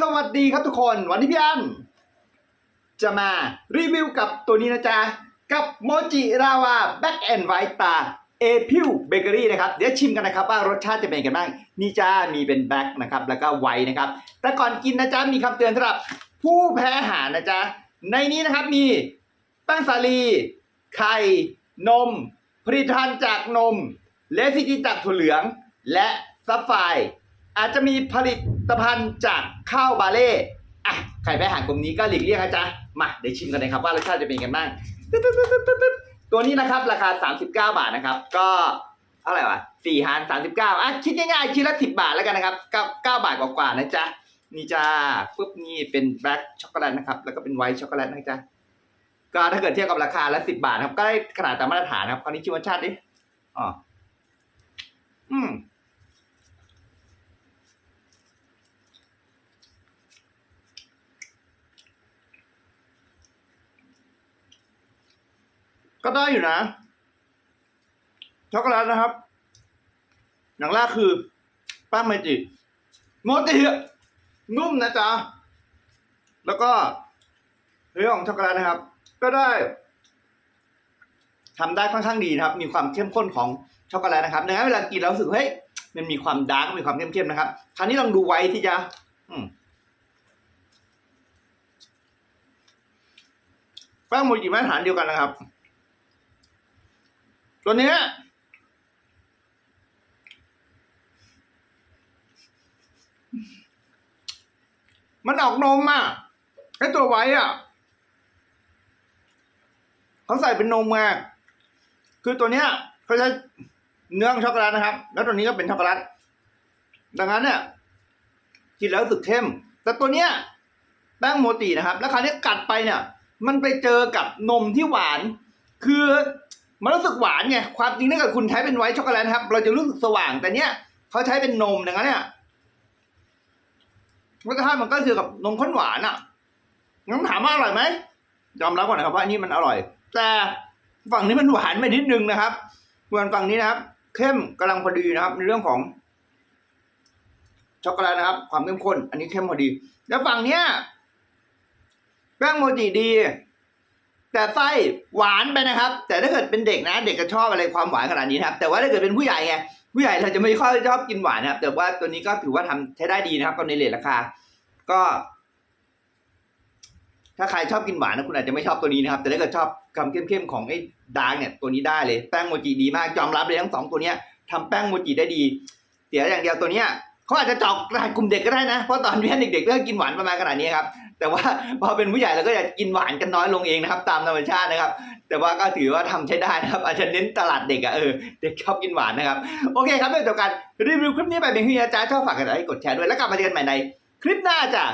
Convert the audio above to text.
สวัสดีครับทุกคนวันนี้พี่อันจะมารีวิวกับตัวนี้นะจ๊ะ กับโมจิราวาแบ็กแอนด์ไวท์ตาเอพิวเบเกอรี่นะครับ เดี๋ยวชิมกันนะครับว่ารสชาติจะเป็นยังไงกันบ้าง นี่จ้ามีเป็นแบ็กนะครับ แล้วก็ไวท์นะครับ แต่ก่อนกินนะจ๊ะ มีคำเตือนสำหรับผู้แพ้อาหารนะจ๊ะ ในนี้นะครับมีแป้งสาลี ไข่ นม ผลิตภัณฑ์จากนม เลซิจิจากถั่วเหลือง และซัฟไฟอาจจะมีผลิต ภัณฑ์จากข้าวบาเล่อะใครแพ้หารกลุ่มนี้ก็หลีกเลี่ยงนะจ๊ะมาเดี๋ยวชิมกันเลยครับว่ารสชาติจะเป็นกันบ้างตึ๊ดตึ๊ดตึ๊ดตึ๊ดตึ๊ดตัวนี้นะครับราคา 39 บาทนะครับ ก็เท่าไหร่วะสี่หาร39อะคิดง่ายๆชิ้นละ10บบาทแล้วกันนะครับ9 9บาทกว่าๆนะจ๊ะนี่จ้าปุ๊บนี่เป็นแบล็คช็อกโกแลตนะครับ แล้วก็เป็นไวท์ช็อกโกแลตนะจ๊ะก็ถ้าเกิดเทียบกับราคาละสิบบาทครับก็ได้ขนาดตามมาตรฐานนะครับคราวนี้ชิมรสชาติดิอ๋อม ก็ได้อยู่นะ ช็อกโกแลตนะครับ อย่างแรกคือแป้งเมจิโมจินุ่มนะจ๊ะ แล้วก็เรื่องของช็อกโกแลตนะครับ ก็ได้ทำได้ค่อนข้างดีนะครับ มีความเข้มข้นของช็อกโกแลตนะครับดังนั้นเวลากินแล้วรู้สึกเฮ้ยมันมีความดาร์กมีความเข้มๆนะครับ คราวนี้ลองดูไว้ที่จะแป้งโมจิมาตรฐานเดียวกันนะครับ ตัวเนี้ยมันออกนมอะไอตัวไว้อะเขาใส่เป็นนมไงคือตัวเนี้ยเขาใช้เนื้อช็อกโกแลตนะครับ แล้วตัวนี้ก็เป็นช็อกโกแลตดังนั้นเนี่ยกินแล้วสึกเข้ม แต่ตัวเนี้ยแป้งโมจินะครับ แล้วคราวนี้กัดไปเนี่ย มันไปเจอกับนมที่หวาน คือ มันรู้สึกหวานไงความจริงถ้าเกิดคุณใช้เป็นไวท์ช็อกโกแลตครับ เราจะรู้สึกสว่างแต่เนี้ยเขาใช้เป็นนมดังนั้นเนี่ยรสชาติมันก็คือกับนมข้นหวานอะงั้นถามว่าอร่อยไหมยอมรับก่อนนะครับว่าอันนี้มันอร่อย แต่ฝั่งนี้มันหวานไปนิดนึงนะครับส่วนฝั่งนี้นะครับ เข้มกำลังพอดีนะครับ ในเรื่องของช็อกโกแลตนะครับ ความเข้มข้น อันนี้เข้มพอดี แล้วฝั่งเนี้ยแป้งโมจิดี แต่ไส้หวานไปนะครับ แต่ถ้าเกิดเป็นเด็กนะ เด็กก็ชอบอะไรความหวานขนาดนี้นะครับแต่ว่าถ้าเกิดเป็นผู้ใหญ่ไงผู้ใหญ่เราจะไม่ค่อยชอบกินหวานนะครับ แต่ว่าตัวนี้ก็ถือว่าทำใช้ได้ดีนะครับก็ในเลทราคา ก็ ถ้าใครชอบกินหวานนะคุณอาจจะไม่ชอบตัวนี้นะครับ แต่ถ้าเกิดชอบความเข้มๆของไอ้ดาร์กเนี่ยตัวนี้ได้เลยแป้งโมจิดีมากยอมรับเลยทั้งสองตัวเนี้ยทำแป้งโมจิได้ดีเสียอย่างเดียวตัวเนี้ย เขาอาจจะเจอกกลุ่มเด็กก็ได้นะ เพราะตอนนี้เด็กๆเลิกกินหวานประมาณขนาดนี้ครับ แต่ว่าพอเป็นผู้ใหญ่เราก็จะกินหวานกันน้อยลงเองนะครับ ตามธรรมชาตินะครับ แต่ว่าก็ถือว่าทำใช้ได้นะครับ อาจจะเน้นตลาดเด็กอะเออ เด็กชอบกินหวานนะครับ โอเคครับเรื่องต่อกันรีวิวคลิปนี้ไปเป็นที่อาจารย์ชอบฝากกันไลค์กดแชร์ด้วย แล้วกลับมาเจอกันใหม่ในคลิปหน้าจ้ะ